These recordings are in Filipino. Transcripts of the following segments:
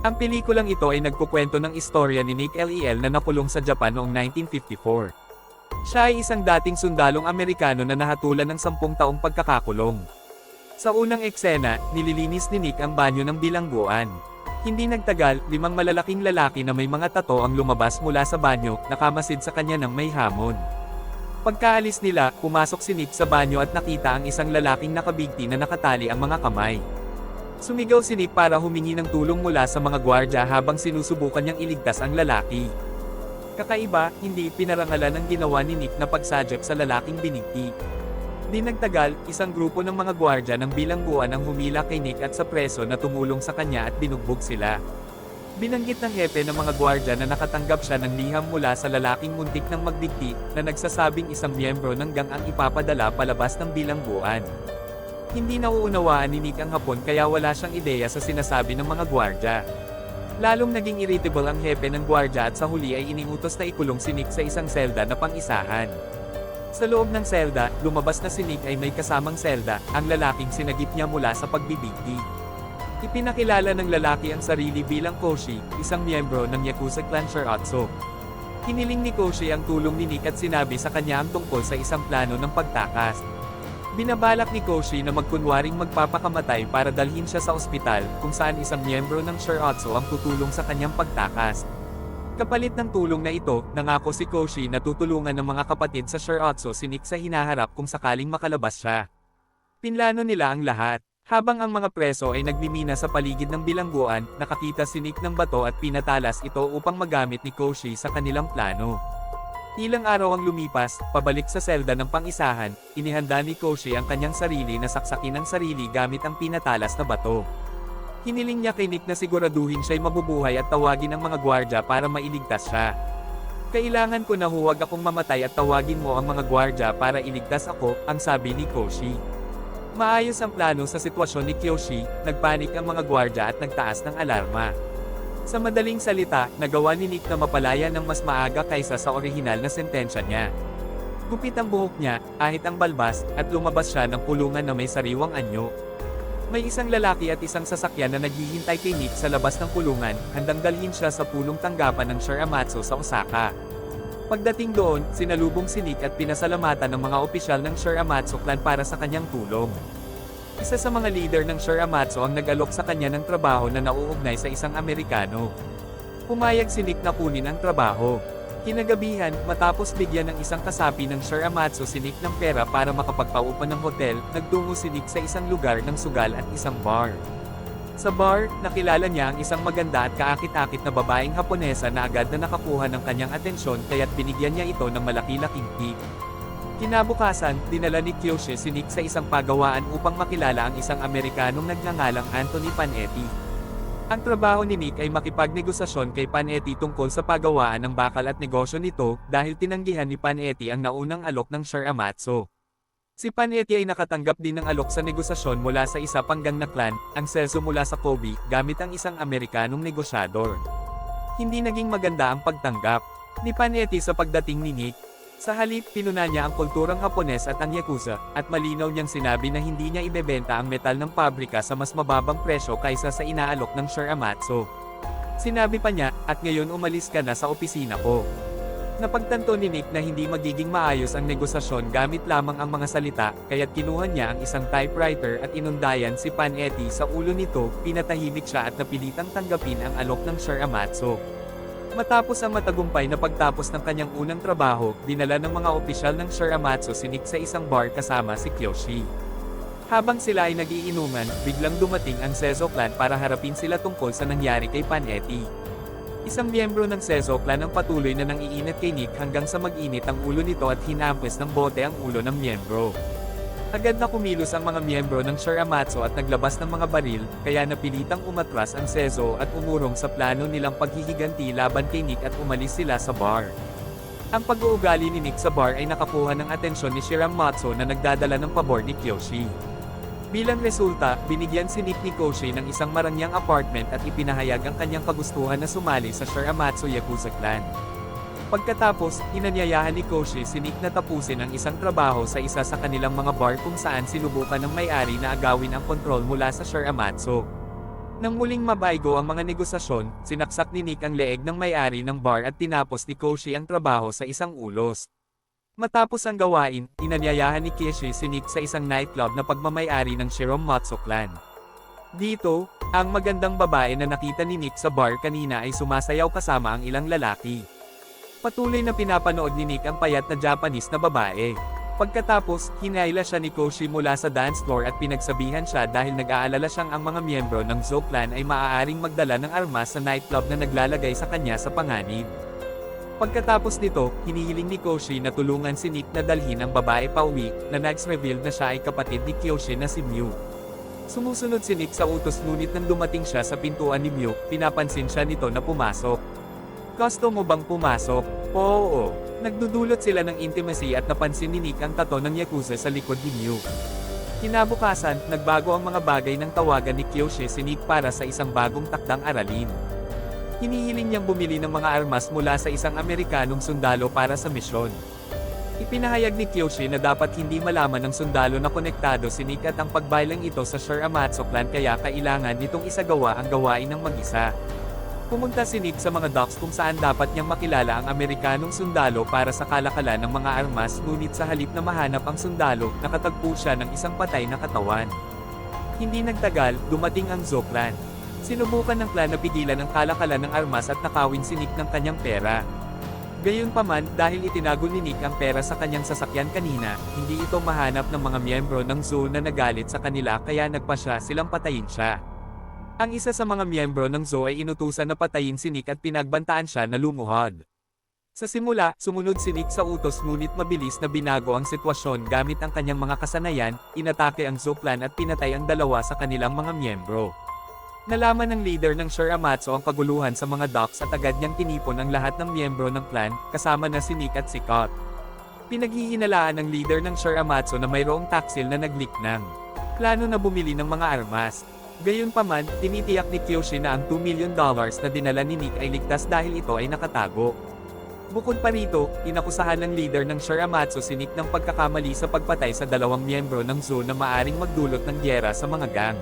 Ang pelikulang ito ay nagkukwento ng istorya ni Nick Lel na nakulong sa Japan noong 1954. Siya ay isang dating sundalong Amerikano na nahatulan ng sampung taong pagkakakulong. Sa unang eksena, nililinis ni Nick ang banyo ng bilangguan. Hindi nagtagal, limang malalaking lalaki na may mga tato ang lumabas mula sa banyo, nakamasid sa kanya ng may hamon. Pagkaalis nila, pumasok si Nick sa banyo at nakita ang isang lalaking nakabigti na nakatali ang mga kamay. Sumigaw si Nick para humingi ng tulong mula sa mga gwardya habang sinusubukan niyang iligtas ang lalaki. Kakaiba, hindi pinarangalan ang ginawa ni Nick na pagsadyak sa lalaking binigti. Di nagtagal, isang grupo ng mga gwardya ng bilangguan ang humila kay Nick at sa preso na tumulong sa kanya at binugbog sila. Binanggit ng hepe ng mga gwardya na nakatanggap siya ng liham mula sa lalaking muntik ng magdikti na nagsasabing isang miyembro ng gang ang ipapadala palabas ng bilangguan. Hindi nauunawaan ni Nick ang hapon kaya wala siyang ideya sa sinasabi ng mga gwardya. Lalong naging irritable ang hepe ng gwardya at sa huli ay iniutos na ikulong si Nick sa isang selda na pang-isahan. Sa loob ng selda, lumabas na si Nick ay may kasamang selda, ang lalaking sinagip niya mula sa pagbibigti. Ipinakilala ng lalaki ang sarili bilang Koshi, isang miyembro ng Yakuza Clan Shiratsu. Hiniling ni Koshi ang tulong ni Nick at sinabi sa kanya ang tungkol sa isang plano ng pagtakas. Binabalak ni Koshi na magkunwaring magpapakamatay para dalhin siya sa ospital, kung saan isang miyembro ng Shiratsu ang tutulong sa kanyang pagtakas. Kapalit ng tulong na ito, nangako si Koshi na tutulungan ng mga kapatid sa Shiratsu si Nick sa hinaharap kung sakaling makalabas siya. Pinlano nila ang lahat. Habang ang mga preso ay nagmimina sa paligid ng bilangguan, nakakita si Nick ng bato at pinatalas ito upang magamit ni Koshi sa kanilang plano. Ilang araw ang lumipas, pabalik sa selda ng pang-isahan, inihanda ni Koshi ang kanyang sarili na saksakin ang sarili gamit ang pinatalas na bato. Hiniling niya kay Nick na siguraduhin siya'y mabubuhay at tawagin ang mga gwardya para mailigtas siya. Kailangan ko na huwag akong mamatay at tawagin mo ang mga gwardya para iligtas ako, ang sabi ni Koshi. Maayos ang plano sa sitwasyon ni Kyoshi, nagpanik ang mga gwardya at nagtaas ng alarma. Sa madaling salita, nagawa ni Nick na mapalaya ng mas maaga kaysa sa orihinal na sentensya niya. Gupit ang buhok niya, ahit ang balbas, at lumabas siya ng kulungan na may sariwang anyo. May isang lalaki at isang sasakyan na naghihintay kay Nick sa labas ng kulungan, handang dalhin siya sa pulong tanggapan ng Shiramatsu sa Osaka. Pagdating doon, sinalubong si Nick at pinasalamatan ng mga opisyal ng Shiramatsu clan para sa kanyang tulong. Isa sa mga leader ng Shiramatsu ang nag-alok sa kanya ng trabaho na nauugnay sa isang Amerikano. Pumayag si Nick na kunin ang trabaho. Kinagabihan, matapos bigyan ng isang kasapi ng Shiramatsu si Nick ng pera para makapagpaupa ng hotel, nagtungo si Nick sa isang lugar ng sugal at isang bar. Sa bar, nakilala niya ang isang maganda at kaakit-akit na babaeng Haponesa na agad na nakakuha ng kanyang atensyon kaya't binigyan niya ito ng malaki-laking tip. Kinabukasan, dinala ni Kyoshi si Nick sa isang pagawaan upang makilala ang isang Amerikanong nagngangalang Anthony Panetti. Ang trabaho ni Nick ay makipagnegosasyon kay Panetti tungkol sa pagawaan ng bakal at negosyo nito dahil tinanggihan ni Panetti ang naunang alok ng Shiramatsu. Si Panetti ay nakatanggap din ng alok sa negosasyon mula sa isa pang gang na clan, ang Celso mula sa Kobe, gamit ang isang Amerikanong negosyador. Hindi naging maganda ang pagtanggap ni Panetti sa pagdating ni Nick. Sa halip, pinuna niya ang kulturang Hapones at ang Yakuza, at malinaw niyang sinabi na hindi niya ibebenta ang metal ng pabrika sa mas mababang presyo kaysa sa inaalok ng Shiramatsu. Sinabi pa niya, at ngayon umalis ka na sa opisina ko. Napagtanto ni Nick na hindi magiging maayos ang negosasyon gamit lamang ang mga salita, kaya't kinuha niya ang isang typewriter at inundayan si Panetti sa ulo nito, pinatahimik siya at napilitang tanggapin ang alok ng Shiramatsu. Matapos ang matagumpay na pagtapos ng kanyang unang trabaho, dinala ng mga opisyal ng Shiramatsu si Nick sa isang bar kasama si Kyoshi. Habang sila ay nagiinuman, biglang dumating ang Sezo clan para harapin sila tungkol sa nangyari kay Panetti. Isang miyembro ng Sezo clan ang patuloy na nangiinit kay Nick hanggang sa mag-init ang ulo nito at hinampes ng bote ang ulo ng miyembro. Agad na kumilos ang mga miyembro ng Shiramatsu at naglabas ng mga baril, kaya napilitang umatras ang Sezo at umurong sa plano nilang paghihiganti laban kay Nick at umalis sila sa bar. Ang pag-uugali ni Nick sa bar ay nakakuha ng atensyon ni Shiramatsu na nagdadala ng pabor ni Kyoshi. Bilang resulta, binigyan si Nick ni Koshi ng isang marangyang apartment at ipinahayag ang kanyang kagustuhan na sumali sa Shiramatsu Yakuza clan. Pagkatapos, inanyayahan ni Koshi si Nick na tapusin ang isang trabaho sa isa sa kanilang mga bar kung saan sinubukan ng may-ari na agawin ang kontrol mula sa Shiramatsu. Nang muling mabaygo ang mga negosasyon, sinaksak ni Nick ang leeg ng may-ari ng bar at tinapos ni Koshi ang trabaho sa isang ulos. Matapos ang gawain, inanyayahan ni Kishi si Nick sa isang nightclub na pagmamayari ng Shirom Matsu clan. Dito, ang magandang babae na nakita ni Nick sa bar kanina ay sumasayaw kasama ang ilang lalaki. Patuloy na pinapanood ni Nick ang payat na Japanese na babae. Pagkatapos, hinayla siya ni Koshi mula sa dance floor at pinagsabihan siya dahil nag-aalala siyang ang mga miyembro ng Zo clan ay maaaring magdala ng armas sa nightclub na naglalagay sa kanya sa panganib. Pagkatapos nito, hinihiling ni Koshi na tulungan si Nick na dalhin ang babae pauwi, na next-reveal na siya ay kapatid ni Kyoshi na si Mew. Sumusunod si Nick sa utos ngunit nang dumating siya sa pintuan ni Mew, pinapansin siya nito na pumasok. Gusto mo bang pumasok? Oo. Nagdudulot sila ng intimacy at napansin ni Nick ang tato ng Yakuza sa likod ni Mew. Kinabukasan, nagbago ang mga bagay ng tawagan ni Kyoshi si Nick para sa isang bagong takdang aralin. Hinihiling niyang bumili ng mga armas mula sa isang Amerikanong sundalo para sa misyon. Ipinahayag ni Kyoshi na dapat hindi malaman ng sundalo na konektado si Nick at ang pagbaylang ito sa Sir Amatsu clan kaya kailangan nitong isagawa ang gawain ng mag-isa. Pumunta si Nick sa mga docks kung saan dapat niyang makilala ang Amerikanong sundalo para sa kalakalan ng mga armas ngunit sa halip na mahanap ang sundalo, nakatagpo siya ng isang patay na katawan. Hindi nagtagal, dumating ang Zoklan. Sinubukan ng clan na pigilan ang kalakalan ng armas at nakawin si Nick ng kanyang pera. Gayunpaman, dahil itinago ni Nick ang pera sa kanyang sasakyan kanina, hindi ito mahanap ng mga miyembro ng zoo na nagalit sa kanila kaya nagpa siya silang patayin siya. Ang isa sa mga miyembro ng zoo ay inutusan na patayin si Nick at pinagbantaan siya na lumuhod. Sa simula, sumunod si Nick sa utos ngunit mabilis na binago ang sitwasyon gamit ang kanyang mga kasanayan, inatake ang zoo clan at pinatay ang dalawa sa kanilang mga miyembro. Nalaman ng leader ng Sir Amatsu ang kaguluhan sa mga docks at agad niyang tinipon ang lahat ng miyembro ng clan, kasama na si Nick at si Kot. Pinaghihinalaan ng leader ng Sir Amatsu na mayroong taksil na naglik ng plano na bumili ng mga armas. Gayunpaman, tinitiyak ni Kyoshi na ang 2 million dollars na dinala ni Nick ay ligtas dahil ito ay nakatago. Bukod pa rito, inakusahan ng leader ng Sir Amatsu si Nick ng pagkakamali sa pagpatay sa dalawang miyembro ng zoo na maaring magdulot ng gyera sa mga gang.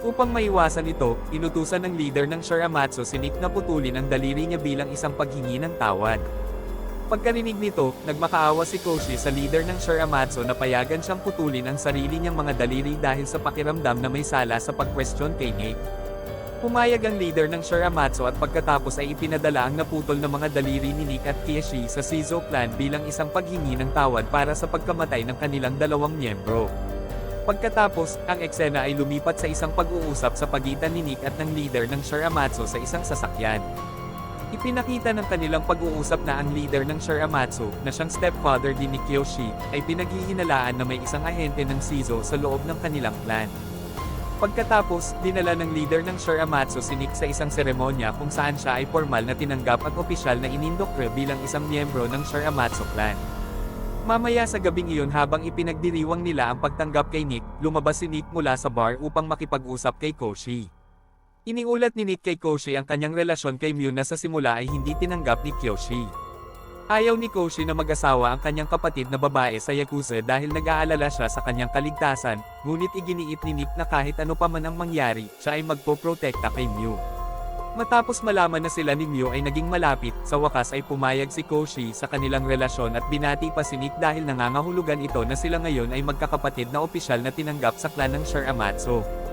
Upang maiwasan ito, inutusan ng leader ng Shiramatsu si Nick na putulin ang daliri niya bilang isang paghingi ng tawad. Pagkarinig nito, nagmakaawa si Koshi sa leader ng Shiramatsu na payagan siyang putulin ang sarili niyang mga daliri dahil sa pakiramdam na may sala sa pagkwestiyon kay Nick. Pumayag ang leader ng Shiramatsu at pagkatapos ay ipinadala ang naputol na mga daliri ni Nick at Kieshi sa Shizo clan bilang isang paghingi ng tawad para sa pagkamatay ng kanilang dalawang miyembro. Pagkatapos, ang eksena ay lumipat sa isang pag-uusap sa pagitan ni Nick at ng leader ng Shiramatsu sa isang sasakyan. Ipinakita ng kanilang pag-uusap na ang leader ng Shiramatsu, na siyang stepfather din ni Kyoshi, ay pinaghihinalaan na may isang ahente ng Shizo sa loob ng kanilang clan. Pagkatapos, dinala ng leader ng Shiramatsu si Nick sa isang seremonya kung saan siya ay formal na tinanggap at opisyal na inindokre bilang isang miyembro ng Shiramatsu clan. Mamaya sa gabing iyon habang ipinagdiriwang nila ang pagtanggap kay Nick, lumabas si Nick mula sa bar upang makipag-usap kay Koshi. Iniulat ni Nick kay Koshi ang kanyang relasyon kay Mew na sa simula ay hindi tinanggap ni Kyoshi. Ayaw ni Koshi na mag-asawa ang kanyang kapatid na babae sa Yakuza dahil nag-aalala siya sa kanyang kaligtasan, ngunit iginiit ni Nick na kahit ano pa man ang mangyari, siya ay magpoprotekta kay Mew. Matapos malaman na sila ni Mew ay naging malapit, sa wakas ay pumayag si Koshi sa kanilang relasyon at binati pa si Nick dahil nangangahulugan ito na sila ngayon ay magkakapatid na opisyal na tinanggap sa clan ng Sir Amatsu.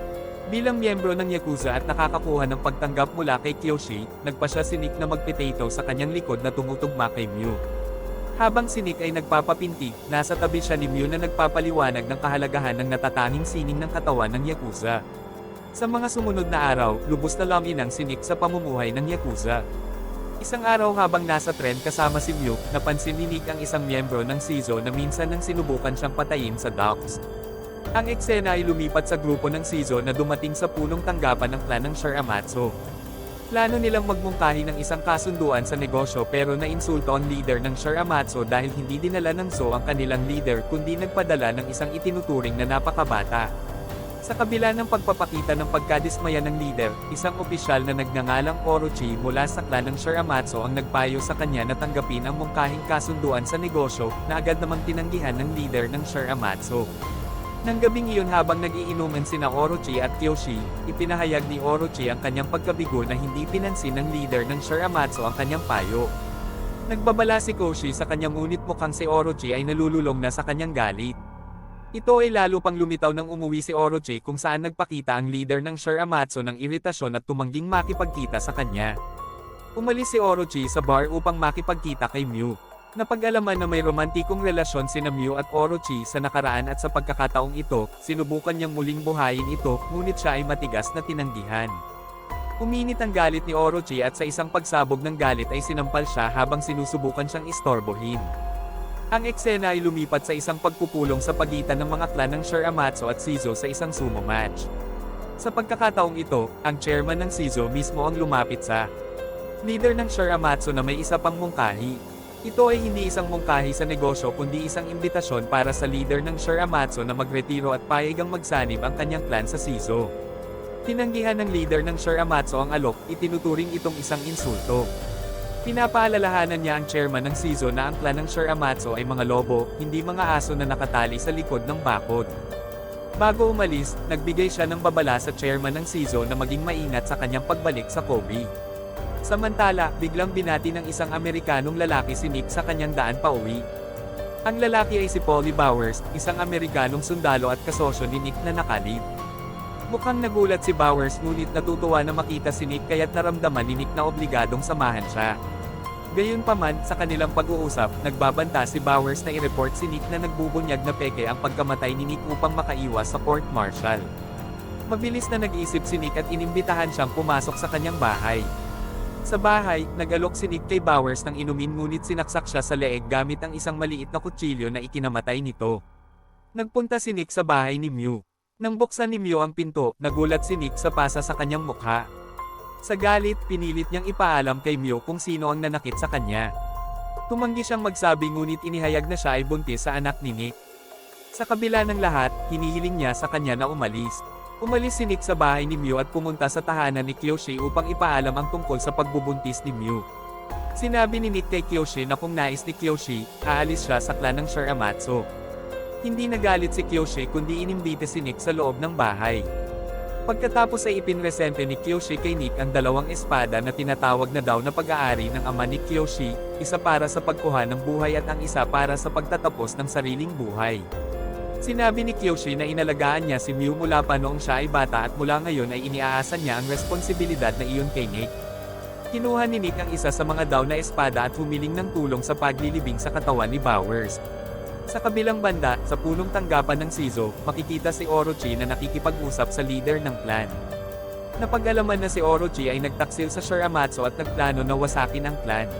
Bilang miyembro ng Yakuza at nakakakuha ng pagtanggap mula kay Kyoshi, nagpa siya si Nick na magpitato sa kanyang likod na tumutugma kay Mew. Habang si Nick ay nagpapapinti, nasa tabi siya ni Mew na nagpapaliwanag ng kahalagahan ng natatanging sining ng katawan ng Yakuza. Sa mga sumunod na araw, lubos na lamin ang sinik sa pamumuhay ng Yakuza. Isang araw habang nasa tren kasama si Mew, napansin ni Nick ang isang miyembro ng Shizo na minsan nang sinubukan siyang patayin sa docks. Ang eksena ay lumipat sa grupo ng Shizo na dumating sa punong tanggapan ng clan ng Shiramatsu. Plano nilang magmungkahi ng isang kasunduan sa negosyo pero nainsulto ang leader ng Shiramatsu dahil hindi dinala ng Zo ang kanilang leader kundi nagpadala ng isang itinuturing na napakabata. Sa kabila ng pagpapakita ng pagkadismaya ng leader, isang opisyal na nagngangalang Orochi mula sa clan ng Shiramatsu ang nagpayo sa kanya na tanggapin ang mungkahing kasunduan sa negosyo, na agad namang tinanggihan ng leader ng Shiramatsu. Nang gabing iyon habang nag-iinuman sina Orochi at Kyoshi, ipinahayag ni Orochi ang kanyang pagkabigo na hindi pinansin ng leader ng Shiramatsu ang kanyang payo. Nagbabala si Koshi sa kanyang ngunit mukhang si Orochi ay nalululong na sa kanyang galit. Ito ay lalo pang lumitaw nang umuwi si Orochi kung saan nagpakita ang leader ng Shiramatsu ng iritasyon at tumangging makipagkita sa kanya. Umalis si Orochi sa bar upang makipagkita kay Mew. Napag-alaman na may romantikong relasyon sina Mew at Orochi sa nakaraan at sa pagkakataong ito, sinubukan niyang muling buhayin ito, ngunit siya ay matigas na tinanggihan. Uminit ang galit ni Orochi at sa isang pagsabog ng galit ay sinampal siya habang sinusubukan siyang istorbohin. Ang eksena ay lumipat sa isang pagpupulong sa pagitan ng mga klan ng Shiramatsu at Shizo sa isang sumo match. Sa pagkakataong ito, ang chairman ng Shizo mismo ang lumapit sa leader ng Shiramatsu na may isa pang mungkahi. Ito ay hindi isang mungkahi sa negosyo kundi isang imbitasyon para sa leader ng Shiramatsu na magretiro at payagang magsanib ang kanyang clan sa Shizo. Tinanggihan ng leader ng Shiramatsu ang alok, itinuturing itong isang insulto. Pinapaalalahanan niya ang chairman ng Shizo na ang clan ng Shiramatsu ay mga lobo, hindi mga aso na nakatali sa likod ng bakod. Bago umalis, nagbigay siya ng babala sa chairman ng Shizo na maging maingat sa kanyang pagbalik sa Kobe. Samantala, biglang binati ng isang Amerikanong lalaki si Nick sa kanyang daan pa uwi. Ang lalaki ay si Polly Bowers, isang Amerikanong sundalo at kasosyo ni Nick na nakalib. Mukhang nagulat si Bowers ngunit natutuwa na makita si Nick kaya't naramdaman ni Nick na obligadong samahan siya. Gayunpaman, sa kanilang pag-uusap, nagbabanta si Bowers na i-report si Nick na nagbubunyag na peke ang pagkamatay ni Nick upang makaiwas sa court-martial. Mabilis na nag-isip si Nick at inimbitahan siyang pumasok sa kanyang bahay. Sa bahay, nag-alok si Nick kay Bowers ng inumin ngunit sinaksak siya sa leeg gamit ang isang maliit na kutsilyo na ikinamatay nito. Nagpunta si Nick sa bahay ni Mew. Nang buksan ni Mew ang pinto, nagulat si Nick sa pasa sa kanyang mukha. Sa galit, pinilit niyang ipaalam kay Mew kung sino ang nanakit sa kanya. Tumanggi siyang magsabi ngunit inihayag na siya ay buntis sa anak ni Nick. Sa kabila ng lahat, hinihiling niya sa kanya na umalis. Umalis si Nick sa bahay ni Mew at pumunta sa tahanan ni Kyoshi upang ipaalam ang tungkol sa pagbubuntis ni Mew. Sinabi ni Nick kay Kyoshi na kung nais ni Kyoshi, aalis siya sa klan ng Shiramatsu. Hindi nagalit si Kyoshi kundi inimbite si Nick sa loob ng bahay. Pagkatapos ay ipinresente ni Kyoshi kay Nick ang dalawang espada na tinatawag na daw na pag-aari ng ama ni Kyoshi, isa para sa pagkuha ng buhay at ang isa para sa pagtatapos ng sariling buhay. Sinabi ni Kyoshi na inalagaan niya si Mew mula pa noong siya ay bata at mula ngayon ay iniaasan niya ang responsibilidad na iyon kay Nick. Kinuha ni Nick ang isa sa mga daw na espada at humiling ng tulong sa paglilibing sa katawan ni Bowers. Sa kabilang banda, sa punong tanggapan ng Shizo, makikita si Orochi na nakikipag-usap sa leader ng clan. Napag-alaman na si Orochi ay nagtaksil sa Shiramatsu at nagplano na wasakin ang clan.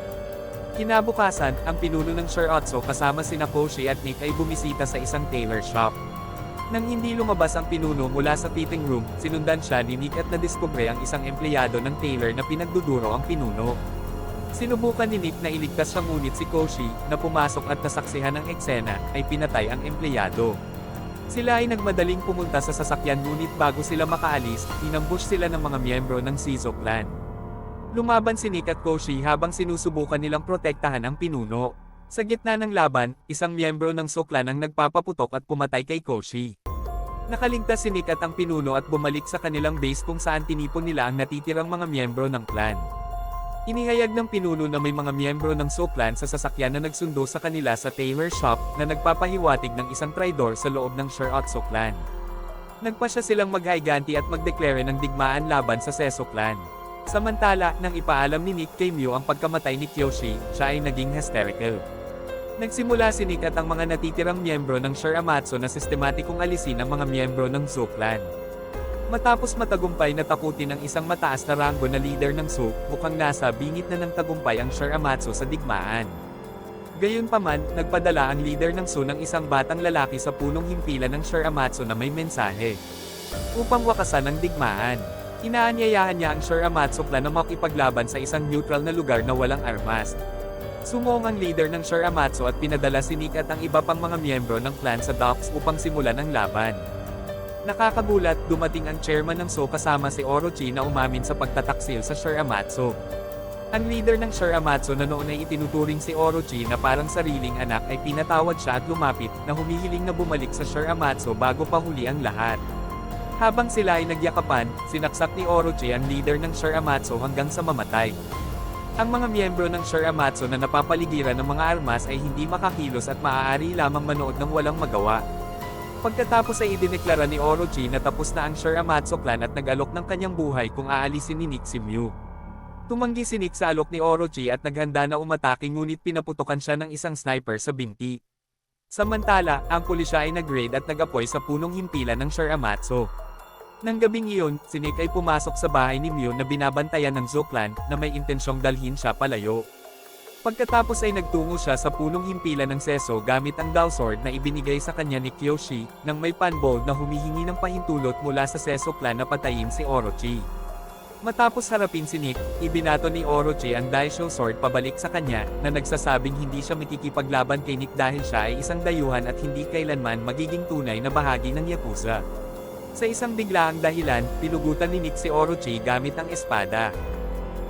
Kinabukasan, ang pinuno ng Shiratsu kasama sina Koshi at Nick ay bumisita sa isang tailor shop. Nang hindi lumabas ang pinuno mula sa fitting room, sinundan siya ni Nick at nadiskubre ang isang empleyado ng tailor na pinagduduro ang pinuno. Sinubukan ni Nick na iligtas siya ngunit si Koshi, na pumasok at nasaksihan ng eksena, ay pinatay ang empleyado. Sila ay nagmadaling pumunta sa sasakyan ngunit bago sila makaalis, inambush sila ng mga miyembro ng Shizo clan. Lumaban si Nick at Koshi habang sinusubukan nilang protektahan ang pinuno. Sa gitna ng laban, isang miyembro ng Soklan ang nagpapaputok at pumatay kay Koshi. Nakaligtas si Nick at ang pinuno at bumalik sa kanilang base kung saan tinipon nila ang natitirang mga miyembro ng clan. Inihayag ng pinuno na may mga miyembro ng Soklan sa sasakyan na nagsundo sa kanila sa tailor shop na nagpapahiwatig ng isang traidor sa loob ng Shiratsu clan. Nagpasya silang maghaiganti at magdeklare ng digmaan laban sa Seso clan. Samantala, nang ipaalam ni Nick kay Mew ang pagkamatay ni Kyoshi, siya ay naging hysterical. Nagsimula si Nick at ang mga natitirang miyembro ng Shiramatsu na sistematikong alisin ang mga miyembro ng Zoo clan. Matapos matagumpay na takutin ang isang mataas na ranggo na leader ng Zoo, mukhang nasa bingit na ng tagumpay ang Shiramatsu sa digmaan. Gayunpaman, nagpadala ang leader ng Zoo ng isang batang lalaki sa punong himpilan ng Shiramatsu na may mensahe. Upang wakasan ang digmaan, inaanyayahan niya ang Shiramatsu clan na makipaglaban sa isang neutral na lugar na walang armas. Sumong ang leader ng Shiramatsu at pinadala si Nick at ang iba pang mga miyembro ng clan sa docks upang simulan ang laban. Nakakagulat, dumating ang chairman ng So kasama si Orochi na umamin sa pagtataksil sa Shiramatsu. Ang leader ng Shiramatsu na noon ay itinuturing si Orochi na parang sariling anak ay pinatawad siya at lumapit na humihiling na bumalik sa Shiramatsu bago pa huli ang lahat. Habang sila ay nagyakapan, sinaksak ni Orochi ang leader ng Shiramatsu hanggang sa mamatay. Ang mga miyembro ng Shiramatsu na napapaligiran ng mga armas ay hindi makakilos at maaari lamang manood ng walang magawa. Pagkatapos ay idineklara ni Orochi na tapos na ang Shiramatsu clan at nag-alok ng kanyang buhay kung aalisin ni Nick si Mew. Tumanggi si Nick sa alok ni Orochi at naghanda na umatake ngunit pinaputukan siya ng isang sniper sa binti. Samantala, ang pulisya ay nag-raid at nag-apoy sa punong himpilan ng Shiramatsu. Nang gabing iyon, si Nick ay pumasok sa bahay ni Mew na binabantayan ng Zoclan na may intensyong dalhin siya palayo. Pagkatapos ay nagtungo siya sa punong himpilan ng Seso gamit ang Dull Sword na ibinigay sa kanya ni Kyoshi, nang may panbold na humihingi ng pahintulot mula sa Seso clan na patayin si Orochi. Matapos harapin si Nick, ibinato ni Orochi ang Daisho Sword pabalik sa kanya, na nagsasabing hindi siya makikipaglaban kay Nick dahil siya ay isang dayuhan at hindi kailanman magiging tunay na bahagi ng Yakuza. Sa isang biglaang dahilan, pinugutan ni Nick si Orochi gamit ang espada.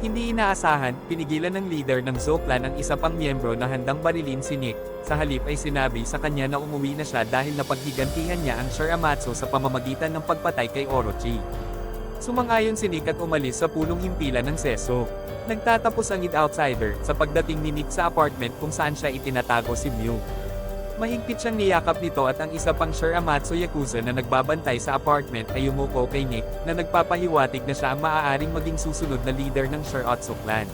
Hindi inaasahan, pinigilan ng leader ng Zoclan ang isa pang miyembro na handang barilin si Nick, sa halip ay sinabi sa kanya na umuwi na siya dahil napaghigantihan niya ang Shiramatsu sa pamamagitan ng pagpatay kay Orochi. Sumang-ayon si Nick at umalis sa punong himpilan ng Seso. Nagtatapos ang It Outsider sa pagdating ni Nick sa apartment kung saan siya itinatago si Mew. Mahigpit siyang niyakap nito at ang isa pang Shiramatsu Yakuza na nagbabantay sa apartment ay umuko kay Nick, na nagpapahiwatig na siya ang maaaring maging susunod na leader ng Shiratsu clan.